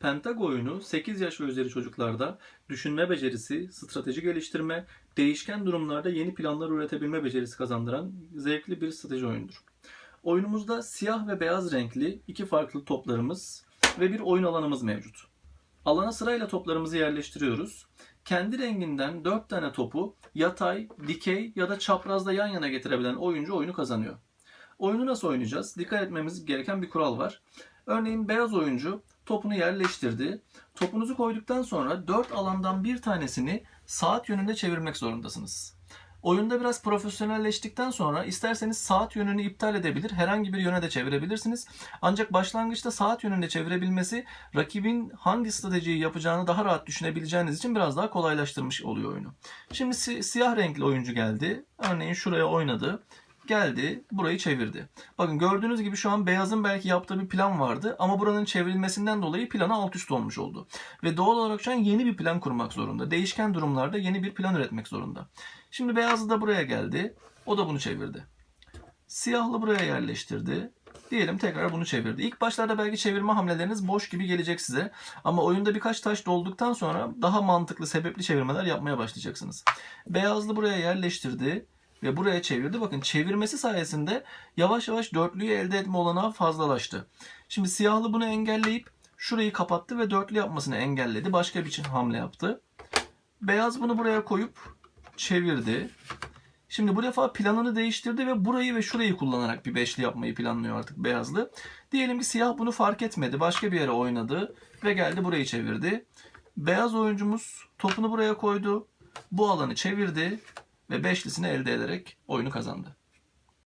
Pentago oyunu 8 yaş ve üzeri çocuklarda düşünme becerisi, strateji geliştirme, değişken durumlarda yeni planlar üretebilme becerisi kazandıran zevkli bir strateji oyunudur. Oyunumuzda siyah ve beyaz renkli iki farklı toplarımız ve bir oyun alanımız mevcut. Alana sırayla toplarımızı yerleştiriyoruz. Kendi renginden 4 tane topu yatay, dikey ya da çaprazda yan yana getirebilen oyuncu oyunu kazanıyor. Oyunu nasıl oynayacağız? Dikkat etmemiz gereken bir kural var. Örneğin beyaz oyuncu topunu yerleştirdi. Topunuzu koyduktan sonra 4 alandan bir tanesini saat yönünde çevirmek zorundasınız. Oyunda biraz profesyonelleştikten sonra isterseniz saat yönünü iptal edebilir, herhangi bir yöne de çevirebilirsiniz. Ancak başlangıçta saat yönünde çevirebilmesi rakibin hangi stratejiyi yapacağını daha rahat düşünebileceğiniz için biraz daha kolaylaştırmış oluyor oyunu. Şimdi si- siyah renkli oyuncu geldi. Örneğin şuraya oynadı. Geldi, burayı çevirdi. Bakın gördüğünüz gibi şu an beyazın belki yaptığı bir plan vardı ama buranın çevrilmesinden dolayı planı alt üst olmuş oldu. Ve doğal olarak şu an yeni bir plan kurmak zorunda. Değişken durumlarda yeni bir plan üretmek zorunda. Şimdi beyazlı da buraya geldi. O da bunu çevirdi. Siyahlı buraya yerleştirdi. Diyelim tekrar bunu çevirdi. İlk başlarda belki çevirme hamleleriniz boş gibi gelecek size. Ama oyunda birkaç taş dolduktan sonra daha mantıklı, sebepli çevirmeler yapmaya başlayacaksınız. Beyazlı buraya yerleştirdi ve buraya çevirdi. Bakın çevirmesi sayesinde yavaş yavaş dörtlüyü elde etme olanağı fazlalaştı. Şimdi siyahlı bunu engelleyip şurayı kapattı ve dörtlü yapmasını engelledi. Başka bir hamle yaptı. Beyaz bunu buraya koyup çevirdi. Şimdi bu defa planını değiştirdi ve burayı ve şurayı kullanarak bir beşli yapmayı planlıyor artık beyazlı. Diyelim ki siyah bunu fark etmedi. Başka bir yere oynadı ve geldi burayı çevirdi. Beyaz oyuncumuz topunu buraya koydu. Bu alanı çevirdi ve beşlisini elde ederek oyunu kazandı.